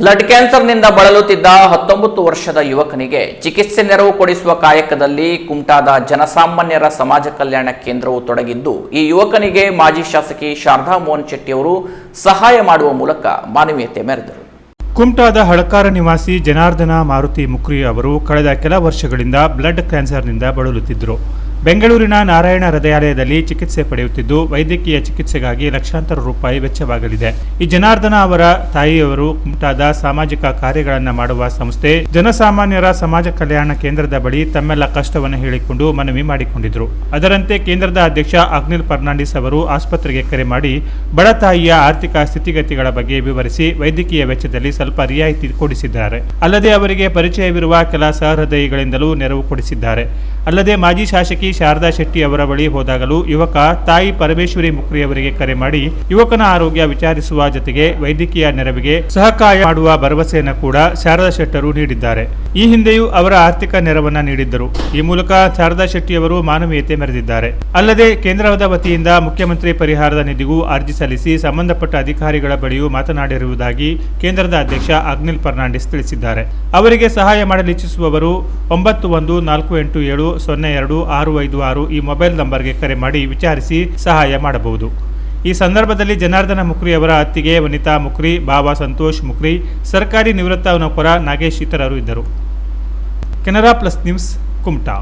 Blood ಕ್ಯಾನ್ಸರ್ನಿಂದ ಬಳಲುತ್ತಿದ್ದ ಹತ್ತೊಂಬತ್ತು ವರ್ಷದ ಯುವಕನಿಗೆ ಚಿಕಿತ್ಸೆ ನೆರವು ಕೊಡಿಸುವ ಕಾಯಕದಲ್ಲಿ ಕುಮಟಾದ ಜನಸಾಮಾನ್ಯರ ಸಮಾಜ ಕಲ್ಯಾಣ ಕೇಂದ್ರವು ತೊಡಗಿದ್ದು, ಈ ಯುವಕನಿಗೆ ಮಾಜಿ ಶಾಸಕಿ ಶಾರದಾ ಮೋಹನ್ ಶೆಟ್ಟಿ ಅವರು ಸಹಾಯ ಮಾಡುವ ಮೂಲಕ ಮಾನವೀಯತೆ ಮೆರೆದರು. ಕುಮಟಾದ ಹಳಕಾರ ನಿವಾಸಿ ಜನಾರ್ದನ ಮಾರುತಿ ಮುಕ್ರಿ ಅವರು ಕಳೆದ ಕೆಲ ವರ್ಷಗಳಿಂದ ಬ್ಲಡ್ ಕ್ಯಾನ್ಸರ್ನಿಂದ ಬಳಲುತ್ತಿದ್ದರು. ಬೆಂಗಳೂರಿನ ನಾರಾಯಣ ಹೃದಯಾಲಯದಲ್ಲಿ ಚಿಕಿತ್ಸೆ ಪಡೆಯುತ್ತಿದ್ದು ವೈದ್ಯಕೀಯ ಚಿಕಿತ್ಸೆಗಾಗಿ ಲಕ್ಷಾಂತರ ರೂಪಾಯಿ ವೆಚ್ಚವಾಗಲಿದೆ. ಈ ಜನಾರ್ದನ ಅವರ ತಾಯಿಯವರು ಕುಮಟಾದ ಸಾಮಾಜಿಕ ಕಾರ್ಯಗಳನ್ನು ಮಾಡುವ ಸಂಸ್ಥೆ ಜನಸಾಮಾನ್ಯರ ಸಮಾಜ ಕಲ್ಯಾಣ ಕೇಂದ್ರದ ಬಳಿ ತಮ್ಮೆಲ್ಲ ಕಷ್ಟವನ್ನು ಹೇಳಿಕೊಂಡು ಮನವಿ ಮಾಡಿಕೊಂಡಿದ್ರು. ಅದರಂತೆ ಕೇಂದ್ರದ ಅಧ್ಯಕ್ಷ ಅಗ್ನಿಲ್ ಫರ್ನಾಂಡಿಸ್ ಅವರು ಆಸ್ಪತ್ರೆಗೆ ಕರೆ ಮಾಡಿ ಬಡ ತಾಯಿಯ ಆರ್ಥಿಕ ಸ್ಥಿತಿಗತಿಗಳ ಬಗ್ಗೆ ವಿವರಿಸಿ ವೈದ್ಯಕೀಯ ವೆಚ್ಚದಲ್ಲಿ ಸ್ವಲ್ಪ ರಿಯಾಯಿತಿ ಕೊಡಿಸಿದ್ದಾರೆ. ಅಲ್ಲದೆ ಅವರಿಗೆ ಪರಿಚಯವಿರುವ ಕೆಲ ಸಹೃದಯಿಗಳಿಂದಲೂ ನೆರವು ಕೊಡಿಸಿದ್ದಾರೆ. ಅಲ್ಲದೆ ಮಾಜಿ ಶಾಸಕಿ ಶಾರದಾ ಶೆಟ್ಟಿ ಅವರ ಬಳಿ ಹೋದಾಗಲೂ ಯುವಕ ತಾಯಿ ಪರಮೇಶ್ವರಿ ಮುಕ್ರಿ ಅವರಿಗೆ ಕರೆ ಮಾಡಿ ಯುವಕನ ಆರೋಗ್ಯ ವಿಚಾರಿಸುವ ಜೊತೆಗೆ ವೈದ್ಯಕೀಯ ನೆರವಿಗೆ ಸಹಕಾಯ ಮಾಡುವ ಭರವಸೆಯನ್ನು ಕೂಡ ಶಾರದಾ ಶೆಟ್ಟರು ನೀಡಿದ್ದಾರೆ. ಈ ಹಿಂದೆಯೂ ಅವರ ಆರ್ಥಿಕ ನೆರವನ್ನ ನೀಡಿದ್ದರು. ಈ ಮೂಲಕ ಶಾರದಾ ಶೆಟ್ಟಿ ಅವರು ಮಾನವೀಯತೆ ಮೆರೆದಿದ್ದಾರೆ. ಅಲ್ಲದೆ ಕೇಂದ್ರದ ವತಿಯಿಂದ ಮುಖ್ಯಮಂತ್ರಿ ಪರಿಹಾರದ ನಿಧಿಗೂ ಅರ್ಜಿ ಸಲ್ಲಿಸಿ ಸಂಬಂಧಪಟ್ಟ ಅಧಿಕಾರಿಗಳ ಬಳಿಯೂ ಮಾತನಾಡಿರುವುದಾಗಿ ಕೇಂದ್ರದ ಅಧ್ಯಕ್ಷ ಅಗ್ನಿಲ್ ಫರ್ನಾಂಡಿಸ್ ತಿಳಿಸಿದ್ದಾರೆ. ಅವರಿಗೆ ಸಹಾಯ ಮಾಡಲು ಇಚ್ಛಿಸುವವರು ಒಂಬತ್ತು ಒಂದು ನಾಲ್ಕು ಎಂಟು ಏಳು ಸೊನ್ನೆ ಎರಡು ಆರು ಐದು ಆರು ಈ ಮೊಬೈಲ್ ನಂಬರ್ಗೆ ಕರೆ ಮಾಡಿ ವಿಚಾರಿಸಿ ಸಹಾಯ ಮಾಡಬಹುದು. ಈ ಸಂದರ್ಭದಲ್ಲಿ ಜನಾರ್ದನ ಮುಕ್ರಿ ಅವರ ಅತ್ತಿಗೆ ವನಿತಾ ಮುಕ್ರಿ ಬಾಬಾ ಸಂತೋಷ್ ಮುಕ್ರಿ ಸರ್ಕಾರಿ ನಿವೃತ್ತ ನೌಕರ ನಾಗೇಶ್ ಇತರರು ಇದ್ದರು. Canara plus news Kumta.